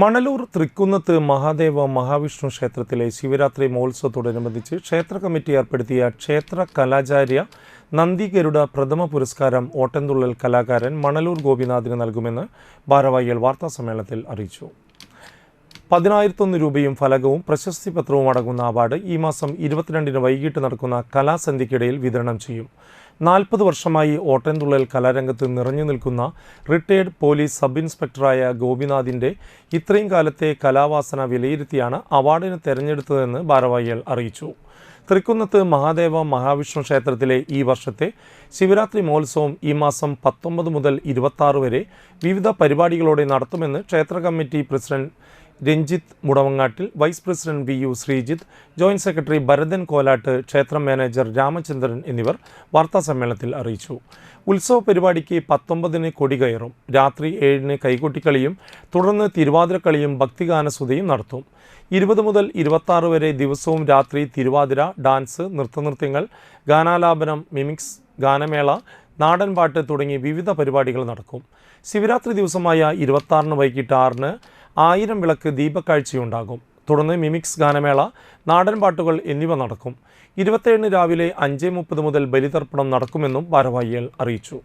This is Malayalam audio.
മണലൂർ തൃക്കുന്നത്ത് മഹാദേവ മഹാവിഷ്ണു ക്ഷേത്രത്തിലെ ശിവരാത്രി മഹോത്സവത്തോടനുബന്ധിച്ച് ക്ഷേത്ര കമ്മിറ്റി ഏർപ്പെടുത്തിയ ക്ഷേത്ര കലാചാര്യ നന്ദിഗരുഡ പ്രഥമ പുരസ്കാരം ഓട്ടൻതുള്ളൽ കലാകാരൻ മണലൂർ ഗോപിനാഥിന് നൽകുമെന്ന് ഭാരവാഹികൾ വാർത്താസമ്മേളനത്തിൽ അറിയിച്ചു. പതിനായിരത്തൊന്ന് രൂപയും ഫലകവും പ്രശസ്തി പത്രവും അടങ്ങുന്ന അവാർഡ് ഈ മാസം ഇരുപത്തിരണ്ടിന് വൈകിട്ട് നടക്കുന്ന കലാസന്ധ്യയ്ക്കിടയിൽ വിതരണം ചെയ്യും. നാൽപ്പത് വർഷമായി ഓട്ടൻതുള്ളൽ കലാരംഗത്ത് നിറഞ്ഞു നിൽക്കുന്ന റിട്ടയേർഡ് പോലീസ് സബ് ഇൻസ്പെക്ടറായ ഗോപിനാഥിന്റെ ഇത്രയും കാലത്തെ കലാവാസന വിലയിരുത്തിയാണ് അവാർഡിന് തെരഞ്ഞെടുത്തതെന്ന് ഭാരവാഹികൾ അറിയിച്ചു. തൃക്കുന്നത്ത് മഹാദേവ മഹാവിഷ്ണു ക്ഷേത്രത്തിലെ ഈ വർഷത്തെ ശിവരാത്രി മഹോത്സവം ഈ മാസം പത്തൊമ്പത് മുതൽ ഇരുപത്തി വരെ വിവിധ പരിപാടികളോടെ നടത്തുമെന്ന് ക്ഷേത്ര committee president Ranjith Mudavangattil vice president V U Sreejith joint secretary Bharathan Kolattu ക്ഷേത്രം മാനേജർ രാമചന്ദ്രൻ എന്നിവർ വാർത്താസമ്മേളനത്തിൽ അറിയിച്ചു. ഉത്സവ പരിപാടിക്ക് പത്തൊമ്പതിന് കൊടികയറും രാത്രി ഏഴിന് കൈകൊട്ടിക്കളിയും തുടർന്ന് തിരുവാതിരക്കളിയും ഭക്തിഗാനസുതയും നടത്തും. ഇരുപത് മുതൽ ഇരുപത്തി വരെ ദിവസവും രാത്രി തിരുവാതിര ഡാൻസ് നൃത്തനൃത്യങ്ങൾ ഗാനാലാപനം മിമിക്സ് ഗാനമേള നാടൻപാട്ട് തുടങ്ങി വിവിധ പരിപാടികൾ നടക്കും. ശിവരാത്രി ദിവസമായ ഇരുപത്തി വൈകിട്ട് ആറിന് ആയിരം വിളക്ക് ദീപക്കാഴ്ചയുണ്ടാകും. തുടർന്ന് മിമിക്സ് ഗാനമേള നാടൻപാട്ടുകൾ എന്നിവ നടക്കും. ഇരുപത്തേഴിന് രാവിലെ അഞ്ച് മുപ്പത് മുതൽ ബലിതർപ്പണം നടക്കുമെന്നും ഭാരവാഹികൾ അറിയിച്ചു.